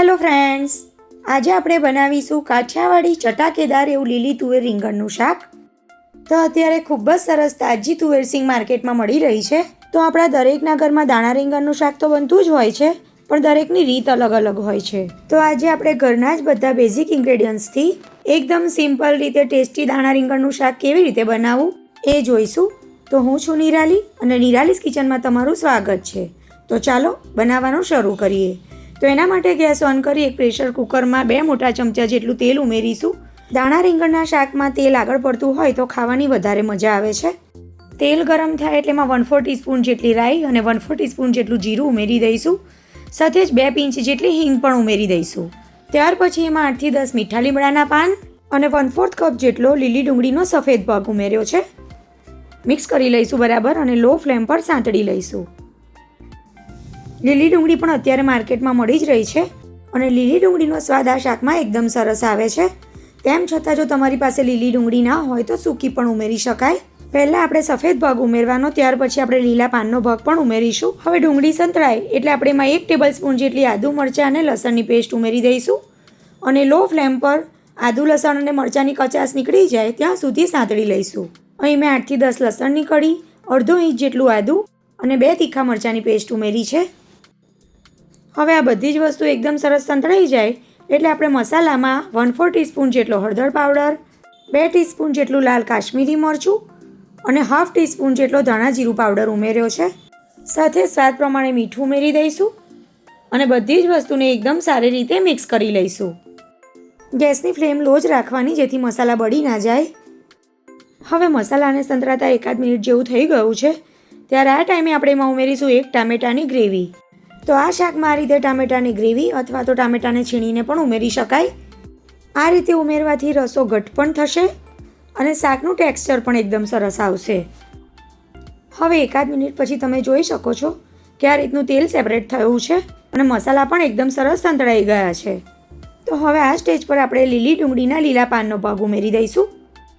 Hello friends આજે આપણે બનાવીશું કાઠિયાવાડી ચટાકેદાર એવું લીલી તુવેર રીંગણનું શાક. તો અત્યારે ખૂબ જ સરસ તાજી તુવેર સિંગ માર્કેટમાં મળી રહી છે. તો આપણા દરેકના ઘરમાં દાણા રીંગણનું શાક તો બનતું જ હોય છે, પણ દરેકની રીત અલગ અલગ હોય છે. તો આજે આપણે ઘરના જ બધા બેઝિક ઇન્ગ્રેડિયન્ટ્સથી એકદમ સિમ્પલ રીતે ટેસ્ટી દાણા રીંગણનું શાક કેવી રીતે બનાવવું એ જોઈશું. તો હું છું નિરાલી અને નિરાલીસ કિચનમાં તમારું સ્વાગત છે. તો ચાલો બનાવવાનું શરૂ કરીએ. તો એના માટે ગેસ ઓન કરી એક પ્રેશર કુકરમાં બે મોટા ચમચા જેટલું તેલ ઉમેરીશું. દાણા રીંગણના શાકમાં તેલ આગળ પડતું હોય તો ખાવાની વધારે મજા આવે છે. તેલ ગરમ થાય એટલે એમાં વન ફોર ટીસ્પૂન જેટલી રાઈ અને વન ફોર ટીસ્પૂન જેટલું જીરું ઉમેરી દઈશું. સાથે જ બે પિંચ જેટલી હિંગ પણ ઉમેરી દઈશું. ત્યાર પછી એમાં આઠથી દસ મીઠા લીમડાના પાન અને વન ફોર્થ કપ જેટલો લીલી ડુંગળીનો સફેદ ભાગ ઉમેર્યો છે. મિક્સ કરી લઈશું બરાબર અને લો ફ્લેમ પર સાંતળી લઈશું. લીલી ડુંગળી પણ અત્યારે માર્કેટમાં મળી જ રહી છે અને લીલી ડુંગળીનો સ્વાદ આ શાકમાં એકદમ સરસ આવે છે. તેમ છતાં જો તમારી પાસે લીલી ડુંગળી ના હોય તો સૂકી પણ ઉમેરી શકાય. પહેલાં આપણે સફેદ ભાગ ઉમેરવાનો, ત્યાર પછી આપણે લીલા પાનનો ભાગ પણ ઉમેરીશું. હવે ડુંગળી સંતળાય એટલે આપણે એમાં એક ટેબલ સ્પૂન જેટલી આદુ મરચાં અને લસણની પેસ્ટ ઉમેરી દઈશું. અને લો ફ્લેમ પર આદુ, લસણ અને મરચાંની કચાસ નીકળી જાય ત્યાં સુધી સાંતળી લઈશું. અહીં મેં આઠથી દસ લસણની કળી, અડધો ઇંચ જેટલું આદુ અને બે તીખા મરચાંની પેસ્ટ ઉમેરી છે. હવે આ બધી જ વસ્તુ એકદમ સરસ સંતળાઈ જાય એટલે આપણે મસાલામાં વન ફોર ટીસ્પૂન જેટલો હળદર પાવડર બે ટીસ્પૂન જેટલું લાલ કાશ્મીરી મરચું અને હાફ ટીસ્પૂન જેટલો ધાણા જીરું પાવડર ઉમેર્યો છે. સાથે સ્વાદ પ્રમાણે મીઠું ઉમેરી દઈશું અને બધી જ વસ્તુને એકદમ સારી રીતે મિક્સ કરી લઈશું. ગેસની ફ્લેમ લો જ રાખવાની જેથી મસાલા બળી ના જાય. હવે મસાલાને સંતરાતા એકાદ મિનિટ જેવું થઈ ગયું છે. ત્યારે આ ટાઈમે આપણે એમાં ઉમેરીશું એક ટામેટાની ગ્રેવી. તો આ શાકમાં આ રીતે ટામેટાની ગ્રેવી અથવા તો ટામેટાને છીણીને પણ ઉમેરી શકાય. આ રીતે ઉમેરવાથી રસો ઘટ પણ થશે અને શાકનું ટેક્સચર પણ એકદમ સરસ આવશે. હવે એકાદ મિનિટ પછી તમે જોઈ શકો છો કે આ રીતનું તેલ સેપરેટ થયું છે અને મસાલા પણ એકદમ સરસ સંતળાઈ ગયા છે. તો હવે આ સ્ટેજ પર આપણે લીલી ડુંગળીના લીલા પાનનો ભાગ ઉમેરી દઈશું.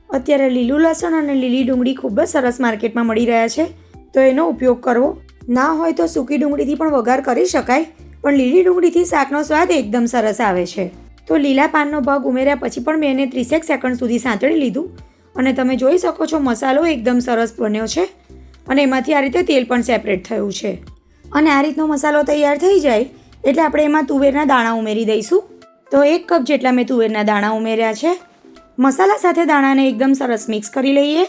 અત્યારે લીલું લસણ અને લીલી ડુંગળી ખૂબ જ સરસ માર્કેટમાં મળી રહ્યા છે. તો એનો ઉપયોગ કરવો ના હોય તો સૂકી ડુંગળીથી પણ વઘાર કરી શકાય, પણ લીલી ડુંગળીથી શાકનો સ્વાદ એકદમ સરસ આવે છે. તો લીલા પાનનો ભાગ ઉમેર્યા પછી પણ મેં એને ત્રીસેક સેકન્ડ સુધી સાંતળી લીધું અને તમે જોઈ શકો છો મસાલો એકદમ સરસ બન્યો છે અને એમાંથી આ રીતે તેલ પણ સેપરેટ થયું છે. અને આ રીતનો મસાલો તૈયાર થઈ જાય એટલે આપણે એમાં તુવેરના દાણા ઉમેરી દઈશું. તો એક કપ જેટલા મેં તુવેરના દાણા ઉમેર્યા છે. મસાલા સાથે દાણાને એકદમ સરસ મિક્સ કરી લઈએ.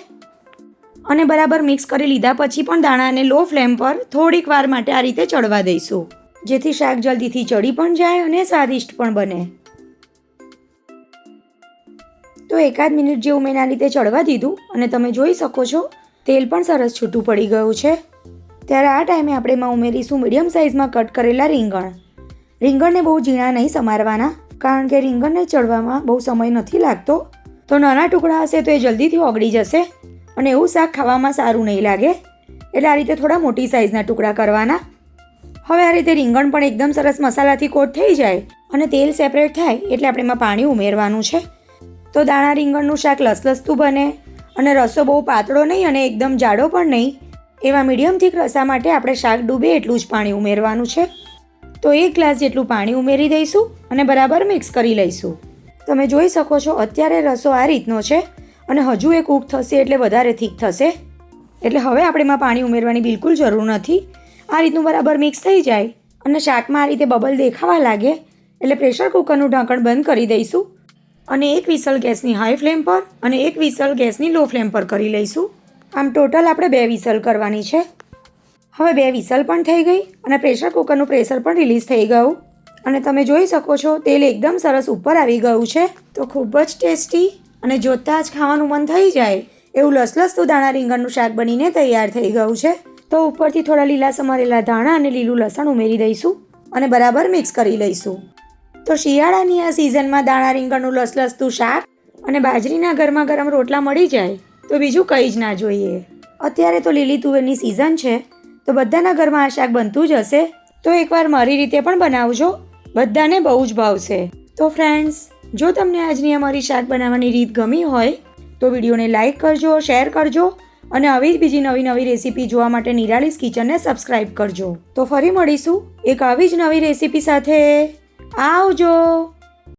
અને બરાબર મિક્સ કરી લીધા પછી પણ દાણાને લો ફ્લેમ પર થોડીક વાર માટે આ રીતે ચડવા દઈશું. જેથી શાક જલ્દીથી ચડી પણ જાય અને સ્વાદિષ્ટ પણ બને. તો એકાદ મિનિટ જેવું મેં આ રીતે ચડવા દીધું અને તમે જોઈ શકો છો, તેલ પણ સરસ છૂટું પડી ગયું છે. ત્યારે આ ટાઈમે આપણે એમાં ઉમેરીશું મીડિયમ સાઇઝમાં કટ કરેલા રીંગણ. રીંગણને બહુ ઝીણા નહીં સમારવાના, કારણ કે રીંગણને ચડવામાં બહુ સમય નથી લાગતો. તો નાના ટુકડા હશે તો એ જલ્દીથી ઓગળી જશે. અને એવું શાક ખાવામાં સારું નહીં લાગે? એટલે આ રીતે થોડા મોટી સાઇઝના ટુકડા કરવાના. હવે આ રીતે રીંગણ પણ એકદમ સરસ મસાલાથી કોટ થઈ જાય અને તેલ સેપરેટ થાય એટલે આપણે એમાં પાણી ઉમેરવાનું છે. તો દાણા રીંગણનું શાક લસલસતું બને અને રસો બહુ પાતળો નહીં અને એકદમ જાડો પણ નહીં. એવા મીડિયમ થીક રસા માટે આપણે શાક ડૂબે એટલું જ પાણી ઉમેરવાનું છે. તો એક ગ્લાસ જેટલું પાણી ઉમેરી દઈશું અને બરાબર મિક્સ કરી લઈશું. તમે જોઈ શકો છો અત્યારે રસો આ રીતનો છે. અને હજુ એ કૂક થશે એટલે વધારે થીક થશે. એટલે હવે આપણે એમાં પાણી ઉમેરવાની બિલકુલ જરૂર નથી. આ રીતનું બરાબર મિક્સ થઈ જાય અને શાકમાં આ રીતે બબલ દેખાવા લાગે એટલે પ્રેશર કુકરનું ઢાંકણ બંધ કરી દઈશું. અને એક વિસલ ગેસની હાઈ ફ્લેમ પર અને એક વિસલ ગેસની લો ફ્લેમ પર કરી લઈશું. આમ ટોટલ આપણે બે વિસલ કરવાની છે. હવે બે વિસલ પણ થઈ ગઈ અને પ્રેશર કુકરનું પ્રેશર પણ રિલીઝ થઈ ગયું. અને તમે જોઈ શકો છો તેલ એકદમ સરસ ઉપર આવી ગયું છે. તો ખૂબ જ ટેસ્ટી અને જોતાં જ ખાવાનું મન થઈ જાય, એવું લસલસતું દાણા રીંગણનું શાક બનીને તૈયાર થઈ ગયું છે. તો ઉપરથી થોડા લીલા સમારેલા ધાણા અને લીલું લસણ ઉમેરી દઈશું અને બરાબર મિક્સ કરી લઈશું. તો શિયાળાની આ સિઝનમાં દાણા રીંગણનું લસલસતું શાક અને બાજરીના ગરમા ગરમ રોટલા મળી જાય, તો બીજું કંઈ જ ના જોઈએ. અત્યારે તો લીલી તુવેરની સિઝન છે, તો બધાના ઘરમાં આ શાક બનતું જ હશે. તો એકવાર મારી રીતે પણ બનાવજો, બધાને બહુ જ ભાવશે. તો ફ્રેન્ડ્સ જો તમને આજની અમારી શાક બનાવવાની રીત ગમી હોય, તો વિડીયોને લાઇક કરજો, શેર કરજો અને આવી જ બીજી નવી નવી રેસીપી જોવા માટે નિરાલીસ કિચનને સબસ્ક્રાઇબ કરજો. તો ફરી મળીશું એક આવી જ નવી રેસીપી સાથે. આવજો!